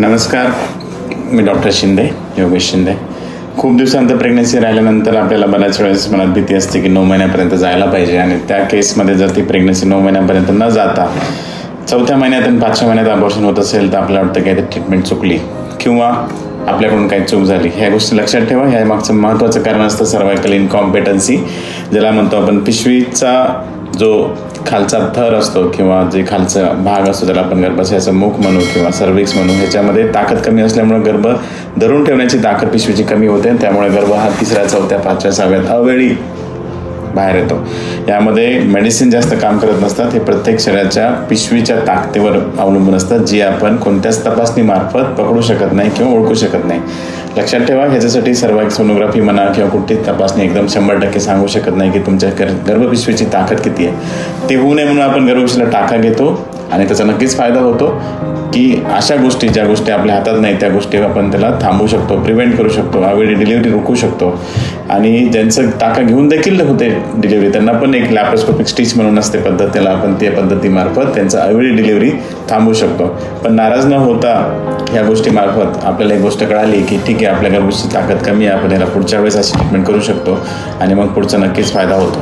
नमस्कार मी डॉक्टर शिंदे योगेश शिंदे. खूप दिवसानंतर प्रेग्नन्सी राहिल्यानंतर आपल्याला बऱ्याच वेळेस मनात भीती असते की नऊ महिन्यापर्यंत जायला पाहिजे आणि त्या केसमध्ये जर ती प्रेग्नन्सी नऊ महिन्यापर्यंत न जाता चौथ्या महिन्यात आणि पाचव्या महिन्यात अबॉर्शन होत असेल तर आपल्याला वाटतं काही ट्रीटमेंट चुकली किंवा आपल्याकडून काही चूक झाली. ह्या गोष्टी लक्षात ठेवा. ह्या मागचं महत्त्वाचं कारण असतं सर्वायकल इनकॉम्पिटन्सी ज्याला म्हणतो आपण पिशवीचा जो खालचा थर असतो किंवा जे खालचा भाग असतो त्याला आपण गर्भाशयाचं मुख म्हणू किंवा सर्विक्स म्हणू ह्याच्यामध्ये ताकद कमी असल्यामुळे गर्भ धरून ठेवण्याची ताकद पिशवीची कमी होते आणि त्यामुळे गर्भ हा तिसऱ्या चौथ्या पाचव्या सहाव्यात अवेळी बाहेर येतो. यामध्ये मेडिसिन जास्त काम करत नसतात हे प्रत्येक शरीराच्या पिशवीच्या ताकदीवर अवलंबून असतात जी आपण कोणत्याच तपासणीमार्फत पकडू शकत नाही किंवा ओळखू शकत नाही. लक्षात ठेवा ह्याच्यासाठी सर्वाइक सोनोग्राफी म्हणा किंवा कुठलीच तपासणी एकदम शंभर टक्के सांगू शकत नाही की तुमच्या गर्भपिशवीची ताकद किती आहे. ते होऊ नये म्हणून आपण गर्भपिशवीला टाका घेतो. आणि त्याचा नक्कीच फायदा होतो की अशा गोष्टी ज्या गोष्टी आपल्या हातात नाही त्या गोष्टी आपण त्याला थांबवू शकतो प्रिव्हेंट करू शकतो अवेळी डिलिव्हरी रोखू शकतो. आणि ज्यांचं टाका घेऊन देखील होते डिलिव्हरी त्यांना पण एक लॅप्रोस्कोपिक स्टिच म्हणून असते पद्धत त्याला आपण त्या पद्धतीमार्फत त्यांचं अवेळी डिलिव्हरी थांबवू शकतो. पण नाराज न होता ह्या गोष्टीमार्फत आपल्याला एक गोष्ट कळाली की ठीक आहे आपल्या गोष्टी ताकद कमी आहे आपण याला पुढच्या वेळेस अशी ट्रीटमेंट करू शकतो आणि मग पुढचा नक्कीच फायदा होतो.